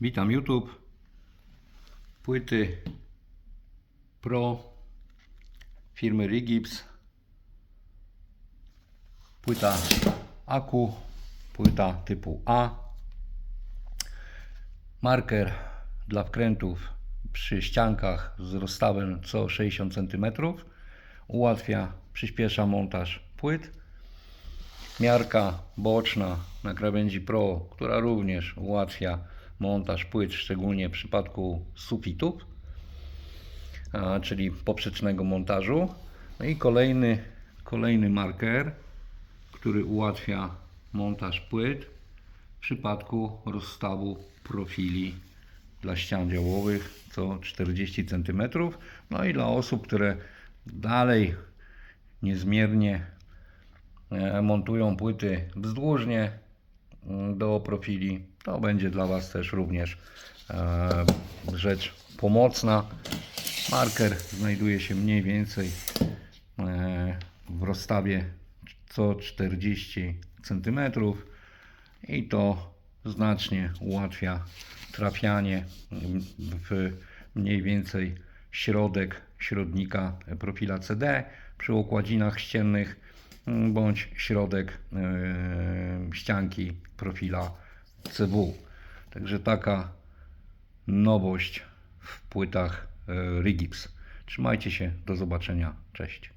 Witam YouTube. Płyty Pro firmy Rigips. Płyta Aku, płyta typu A. Marker dla wkrętów przy ściankach z rozstawem co 60 cm. Ułatwia, przyspiesza montaż płyt miarka boczna na krawędzi Pro, która również ułatwia montaż płyt, szczególnie w przypadku sufitów, czyli poprzecznego montażu. No i kolejny, kolejny marker, który ułatwia montaż płyt w przypadku rozstawu profili dla ścian działowych co 40 cm. No i dla osób, które dalej niezmiernie e, montują płyty wzdłużnie mm, do profili, to będzie dla Was też również e, rzecz pomocna. Marker znajduje się mniej więcej e, w rozstawie co 40 cm i to znacznie ułatwia trafianie w mniej więcej środek środnika profila CD przy okładzinach ściennych bądź środek e, ścianki profila CW. Także taka nowość w płytach e, Rigips. Trzymajcie się, do zobaczenia, cześć.